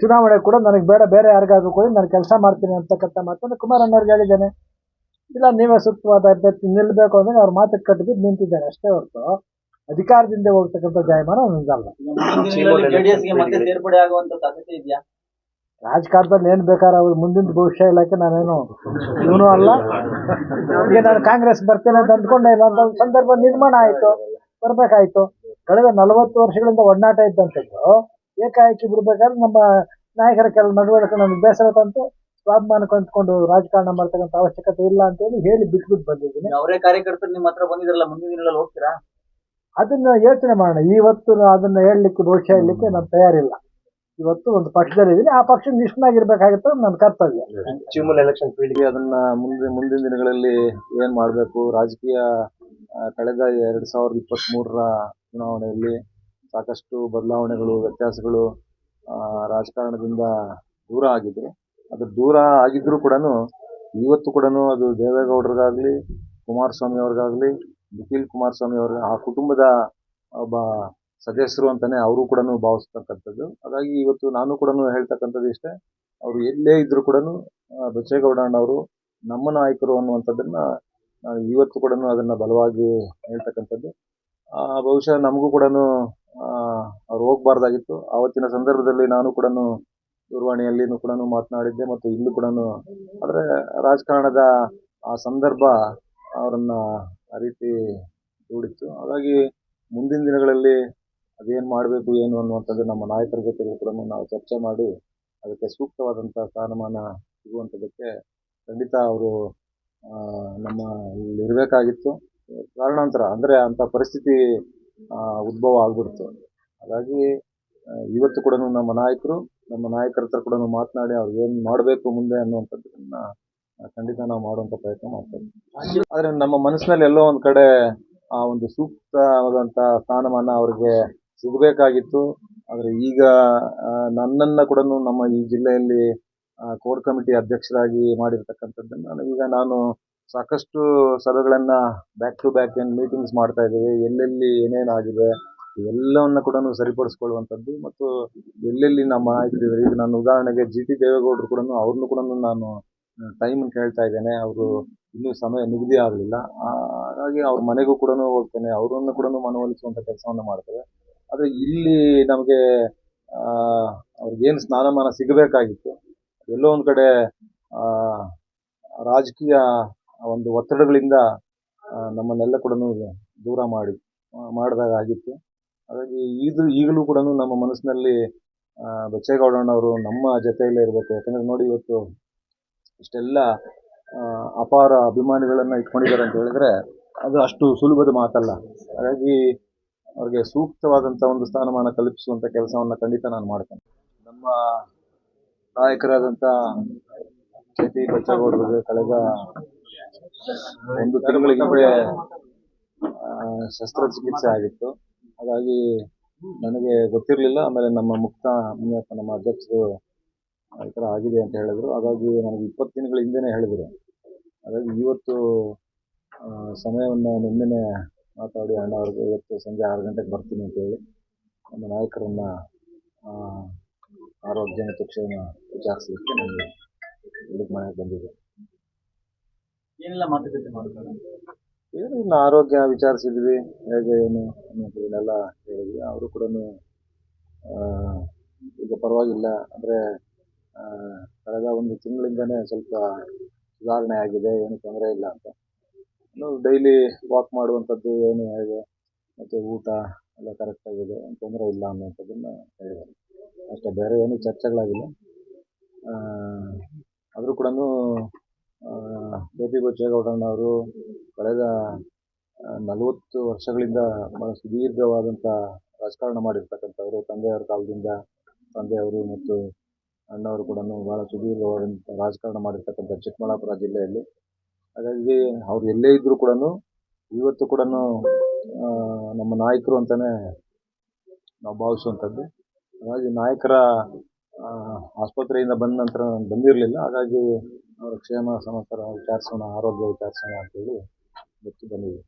ಚುನಾವಣೆ ಕೂಡ ನನಗೆ ಬೇಡ ಬೇರೆ ಯಾರಿಗಾದ್ರೂ ಕೂಡ ನಾನು ಕೆಲಸ ಮಾಡ್ತೀನಿ ಅಂತಕ್ಕಂಥ ಮಾತನ್ನು ಕುಮಾರಣ್ಣವ್ರಿಗೆ ಹೇಳಿದ್ದೇನೆ. ಇಲ್ಲ ನೀವೇ ಸೂಕ್ತವಾದ ಅಭ್ಯರ್ಥಿ ನಿಲ್ಲಬೇಕು ಅಂದ್ರೆ ಅವ್ರ ಮಾತು ಕಟ್ಟಿಬಿಟ್ಟು ನಿಂತಿದ್ದಾರೆ ಅಷ್ಟೇ ಹೊರತು. ಅಧಿಕಾರದಿಂದ ಹೋಗ್ತಕ್ಕಂಥ ಜಾಯಮಾನ ನನಗಲ್ಲ. ಜೆಡಿಎಸ್ಗೆ ಮತ್ತೆ ಸೇರ್ಪಡೆ ಆಗುವಂತ ಸಾಧ್ಯತೆ ಇದೆಯಾ? ರಾಜಕಾರಣದಲ್ಲಿ ಏನ್ ಬೇಕಾದ್ರೆ ಅವ್ರು ಮುಂದಿನ ಭವಿಷ್ಯ ಇಲಾಖೆ ನಾನೇನು ಇವನು ಅಲ್ಲ. ಈಗ ನಾನು ಕಾಂಗ್ರೆಸ್ ಬರ್ತೇನೆ ಅಂತ ಅಂದ್ಕೊಂಡೆ ಇಲ್ಲ ಅಂತ ಸಂದರ್ಭ ನಿರ್ಮಾಣ ಆಯ್ತು ಬರ್ಬೇಕಾಯ್ತು. ಕಳೆದ ನಲವತ್ತು ವರ್ಷಗಳಿಂದ ಒಡನಾಟ ಇದ್ದಂಥದ್ದು ಏಕಾಏಕಿ ಬಿಡ್ಬೇಕಾದ್ರೆ ನಮ್ಮ ನಾಯಕರ ಕೆಲವು ನಡವಳಿಕೆ ನಮ್ಗೆ ಬೇಸರ ತಂತು ಸ್ವಾಭಿಮಾನಕ್ಕೆ ಕಂತ್ಕೊಂಡು ರಾಜಕಾರಣ ಮಾಡ್ತಕ್ಕಂಥ ಅವಶ್ಯಕತೆ ಇಲ್ಲ ಅಂತ ಹೇಳಿ ಹೇಳಿ ಬಿಟ್ಬಿಟ್ಟು ಬಂದಿದ್ದೀನಿ. ಅವರೇ ಕಾರ್ಯಕರ್ತರು ನಿಮ್ಮ ಹತ್ರ ಬಂದಿದ್ರಲ್ಲ ಮುಂದಿನ ದಿನಗಳಲ್ಲಿ ಹೋಗ್ತೀರಾ? ಅದನ್ನ ಯೋಚನೆ ಮಾಡೋಣ. ಇವತ್ತು ಅದನ್ನ ಹೇಳಲಿಕ್ಕೆ ಭವಿಷ್ಯ ಹೇಳಲಿಕ್ಕೆ ನಾನು ತಯಾರಿಲ್ಲ. ಇವತ್ತು ಒಂದು ಪಕ್ಷದಲ್ಲಿ ಇದ್ದೀನಿ. ಆ ಪಕ್ಷ ನಿಷ್ಣಾಗಿರ್ಬೇಕಾಗಿತ್ತು ನನ್ನ ಕರ್ತವ್ಯ. ಚಿಮಲ್ ಎಲೆಕ್ಷನ್ ಫೀಲ್ಡ್ಗೆ ಅದನ್ನ ಮುಂದೆ ಮುಂದಿನ ದಿನಗಳಲ್ಲಿ ಏನ್ ಮಾಡಬೇಕು? ರಾಜಕೀಯ ಕಳೆದ ಎರಡ್ ಸಾವಿರದ ಇಪ್ಪತ್ತ್ ಮೂರರ ಚುನಾವಣೆಯಲ್ಲಿ ಸಾಕಷ್ಟು ಬದಲಾವಣೆಗಳು, ವ್ಯತ್ಯಾಸಗಳು ರಾಜಕಾರಣದಿಂದ ದೂರ ಆಗಿದೆ. ಅದು ದೂರ ಆಗಿದ್ರು ಕೂಡ ಇವತ್ತು ಕೂಡ ಅದು ದೇವೇಗೌಡರಿಗಾಗ್ಲಿ ಕುಮಾರಸ್ವಾಮಿ ಅವ್ರಿಗಾಗ್ಲಿ ನಿಖಿಲ್ ಕುಮಾರಸ್ವಾಮಿ ಅವರ ಆ ಕುಟುಂಬದ ಒಬ್ಬ ಸದಸ್ಯರು ಅಂತಾನೆ ಅವರು ಕೂಡ ಭಾವಿಸ್ತಕ್ಕಂಥದ್ದು. ಹಾಗಾಗಿ ಇವತ್ತು ನಾನು ಕೂಡ ಹೇಳ್ತಕ್ಕಂಥದ್ದು ಇಷ್ಟೇ, ಅವರು ಎಲ್ಲೇ ಇದ್ರು ಕೂಡ ಬಚ್ಚೇಗೌಡ ಅಣ್ಣವರು ನಮ್ಮ ನಾಯಕರು ಅನ್ನುವಂಥದ್ದನ್ನ ನಾನು ಇವತ್ತು ಕೂಡ ಅದನ್ನ ಬಲವಾಗಿ ಹೇಳ್ತಕ್ಕಂಥದ್ದು. ಬಹುಶಃ ನಮಗೂ ಕೂಡ ಅವ್ರು ಹೋಗ್ಬಾರ್ದಾಗಿತ್ತು. ಆವತ್ತಿನ ಸಂದರ್ಭದಲ್ಲಿ ನಾನು ಕೂಡ ದೂರವಾಣಿಯಲ್ಲಿನೂ ಕೂಡ ಮಾತನಾಡಿದ್ದೆ ಮತ್ತು ಇಲ್ಲೂ ಕೂಡ ಆದರೆ ರಾಜಕಾರಣದ ಆ ಸಂದರ್ಭ ಅವರನ್ನು ಆ ರೀತಿ ದೂಡಿತ್ತು. ಹಾಗಾಗಿ ಮುಂದಿನ ದಿನಗಳಲ್ಲಿ ಅದೇನು ಮಾಡಬೇಕು, ಏನು ಅನ್ನುವಂಥದ್ದು ನಮ್ಮ ನಾಯಕರ ಜೊತೆ ಕೂಡ ನಾವು ಚರ್ಚೆ ಮಾಡಿ ಅದಕ್ಕೆ ಸೂಕ್ತವಾದಂಥ ಸ್ಥಾನಮಾನ ಸಿಗುವಂಥದ್ದಕ್ಕೆ ಖಂಡಿತ ಅವರು ನಮ್ಮ ಇಲ್ಲಿ ಇರಬೇಕಾಗಿತ್ತು ಕಾರಣಾಂತರ ಅಂದರೆ ಅಂಥ ಪರಿಸ್ಥಿತಿ ಉದ್ಭವ ಆಗ್ಬಿಡ್ತು. ಹಾಗಾಗಿ ಇವತ್ತು ಕೂಡ ನಮ್ಮ ನಾಯಕರು, ನಮ್ಮ ನಾಯಕರ ಹತ್ರ ಕೂಡ ಮಾತನಾಡಿ ಅವ್ರು ಏನು ಮಾಡಬೇಕು ಮುಂದೆ ಅನ್ನುವಂಥದ್ದನ್ನ ಖಂಡಿತ ನಾವು ಮಾಡುವಂಥ ಪ್ರಯತ್ನ ಮಾಡ್ತೇವೆ ಆದರೆ ನಮ್ಮ ಮನಸ್ಸಿನಲ್ಲಿ ಎಲ್ಲೋ ಒಂದು ಕಡೆ ಆ ಒಂದು ಸೂಕ್ತವಾದಂಥ ಸ್ಥಾನಮಾನ ಅವ್ರಿಗೆ ಸಿಗಬೇಕಾಗಿತ್ತು. ಆದರೆ ಈಗ ನನ್ನನ್ನು ಕೂಡ ನಮ್ಮ ಈ ಜಿಲ್ಲೆಯಲ್ಲಿ ಕೋರ್ ಕಮಿಟಿ ಅಧ್ಯಕ್ಷರಾಗಿ ಮಾಡಿರ್ತಕ್ಕಂಥದ್ದನ್ನು ಈಗ ನಾನು ಸಾಕಷ್ಟು ಸಭೆಗಳನ್ನ ಬ್ಯಾಕ್ ಟು ಬ್ಯಾಕ್ ಏನು ಮೀಟಿಂಗ್ಸ್ ಮಾಡ್ತಾ ಇದ್ದೀವಿ. ಎಲ್ಲೆಲ್ಲಿ ಏನೇನು ಆಗಿದೆ ಎಲ್ಲವನ್ನ ಕೂಡ ಸರಿಪಡಿಸ್ಕೊಳ್ಳುವಂಥದ್ದು ಮತ್ತು ಎಲ್ಲೆಲ್ಲಿ ನಮ್ಮ ನಾಯಕರಿದ್ದಾರೆ ಈಗ ನಾನು ಉದಾಹರಣೆಗೆ ಜಿ ಟಿ ದೇವೇಗೌಡರು ಕೂಡ ಅವ್ರನ್ನೂ ಕೂಡ ನಾನು ಟೈಮ್ ಕೇಳ್ತಾ ಇದ್ದೇನೆ. ಅವರು ಇನ್ನೂ ಸಮಯ ನಿಗದಿ ಆಗಲಿಲ್ಲ. ಹಾಗಾಗಿ ಅವ್ರ ಮನೆಗೂ ಕೂಡ ಹೋಗ್ತೇನೆ. ಅವರನ್ನು ಕೂಡ ಮನವೊಲಿಸುವಂಥ ಕೆಲಸವನ್ನು ಮಾಡ್ತೇವೆ. ಆದರೆ ಇಲ್ಲಿ ನಮಗೆ ಅವ್ರಿಗೇನು ಸ್ನಾನಮಾನ ಸಿಗಬೇಕಾಗಿತ್ತು, ಎಲ್ಲೋ ಒಂದು ಕಡೆ ರಾಜಕೀಯ ಒಂದು ಒತ್ತಡಗಳಿಂದ ನಮ್ಮನ್ನೆಲ್ಲ ಕೂಡ ದೂರ ಮಾಡಿ ಮಾಡಿದಾಗ ಆಗಿತ್ತು. ಹಾಗಾಗಿ ಇದು ಈಗಲೂ ಕೂಡ ನಮ್ಮ ಮನಸ್ಸಿನಲ್ಲಿ ಬಚ್ಚೇಗೌಡಣ್ಣವರು ನಮ್ಮ ಜೊತೆಯಲ್ಲೇ ಇರಬೇಕು. ಯಾಕಂದ್ರೆ ನೋಡಿ ಇವತ್ತು ಇಷ್ಟೆಲ್ಲ ಅಪಾರ ಅಭಿಮಾನಿಗಳನ್ನ ಇಟ್ಕೊಂಡಿದ್ದಾರೆ ಅಂತ ಹೇಳಿದ್ರೆ ಅದು ಅಷ್ಟು ಸುಲಭದ ಮಾತಲ್ಲ. ಹಾಗಾಗಿ ಅವ್ರಿಗೆ ಸೂಕ್ತವಾದಂಥ ಒಂದು ಸ್ಥಾನಮಾನ ಕಲ್ಪಿಸುವಂಥ ಕೆಲಸವನ್ನ ಖಂಡಿತ ನಾನು ಮಾಡ್ತೇನೆ. ನಮ್ಮ ನಾಯಕರಾದಂಥ ಜೆ ಪಿ ಬಚ್ಚೇಗೌಡರಿಗೆ ಕಳೆದ ಒಂದು ತಿಂಗಳ ಹಿಂದೆ ಆ, ಶಸ್ತ್ರಚಿಕಿತ್ಸೆ ಆಗಿತ್ತು. ಹಾಗಾಗಿ ನನಗೆ ಗೊತ್ತಿರಲಿಲ್ಲ ಆಮೇಲೆ ನಮ್ಮ ಮುಕ್ತ ಮುನಿಯಪ್ಪ ನಮ್ಮ ಅಧ್ಯಕ್ಷರು ಈ ಥರ ಆಗಿದೆ ಅಂತ ಹೇಳಿದ್ರು. ಹಾಗಾಗಿ ನನಗೆ ಇಪ್ಪತ್ತು ದಿನಗಳ ಹಿಂದೆನೇ ಹೇಳಿದರು. ಹಾಗಾಗಿ ಇವತ್ತು ಸಮಯವನ್ನು ನಿನ್ನೆ ಮಾತಾಡಿ ಅಣ್ಣ ಇವತ್ತು ಸಂಜೆ ಆರು ಗಂಟೆಗೆ ಬರ್ತೀನಿ ಅಂತ ಹೇಳಿ ನಮ್ಮ ನಾಯಕರನ್ನ ಆರೋಗ್ಯ ಮತ್ತು ಕ್ಷೇಮ ವಿಚಾರಿಸಲಿಕ್ಕೆ ನನಗೆ ಮನೆಗೆ ಬಂದಿದೆ ಏನೆಲ್ಲ ಮಾತುಕತೆ ಮಾಡ್ತಾರೆ ಏನು ಇನ್ನು ಆರೋಗ್ಯ ವಿಚಾರಿಸಿದ್ವಿ. ಹೇಗೆ, ಏನು ಅನ್ನೋದನ್ನೆಲ್ಲ ಹೇಳಿದ್ವಿ. ಅವರು ಕೂಡ ಈಗ ಪರವಾಗಿಲ್ಲ. ಅಂದರೆ ಕಳೆದ ಒಂದು ತಿಂಗಳಿಂದನೇ ಸ್ವಲ್ಪ ಸುಧಾರಣೆ ಆಗಿದೆ. ಏನು ತೊಂದರೆ ಇಲ್ಲ ಅಂತ. ಡೈಲಿ ವಾಕ್ ಮಾಡುವಂಥದ್ದು ಏನು, ಹೇಗೆ, ಮತ್ತು ಊಟ ಎಲ್ಲ ಕರೆಕ್ಟ್ ಆಗಿದೆ. ಏನು ತೊಂದರೆ ಇಲ್ಲ ಅನ್ನುವಂಥದ್ದನ್ನು ಹೇಳಿದ್ದಾರೆ. ಅಷ್ಟೇ, ಬೇರೆ ಏನು ಚರ್ಚೆಗಳಾಗಿಲ್ಲ. ಆದರೂ ಕೂಡ ಕೆ ಪಿ ಬಚ್ಚೇಗೌಡಣ್ಣವರು ಕಳೆದ ನಲವತ್ತು ವರ್ಷಗಳಿಂದ ಬಹಳ ಸುದೀರ್ಘವಾದಂಥ ರಾಜಕಾರಣ ಮಾಡಿರ್ತಕ್ಕಂಥವ್ರು. ತಂದೆಯವ್ರ ಕಾಲದಿಂದ ತಂದೆಯವರು ಮತ್ತು ಅಣ್ಣವರು ಕೂಡ ಬಹಳ ಸುದೀರ್ಘವಾದಂಥ ರಾಜಕಾರಣ ಮಾಡಿರ್ತಕ್ಕಂಥ ಚಿಕ್ಕಬಳ್ಳಾಪುರ ಜಿಲ್ಲೆಯಲ್ಲಿ. ಹಾಗಾಗಿ ಅವ್ರು ಎಲ್ಲೇ ಇದ್ದರೂ ಕೂಡ ಇವತ್ತು ಕೂಡ ನಮ್ಮ ನಾಯಕರು ಅಂತಲೇ ನಾವು ಭಾವಿಸುವಂಥದ್ದು. ಹಾಗಾಗಿ ನಾಯಕರ ಆಸ್ಪತ್ರೆಯಿಂದ ಬಂದ ನಂತರ ಬಂದಿರಲಿಲ್ಲ. ಹಾಗಾಗಿ ಅವರ ಕ್ಷೇಮ ಸಮಾಚಾರ ವಿಚಾರಿಸೋಣ ಆರೋಗ್ಯ ವಿಚಾರಿಸೋಣ ಅಂತೇಳಿ ಇವತ್ತು ಬಂದಿದ್ದೆ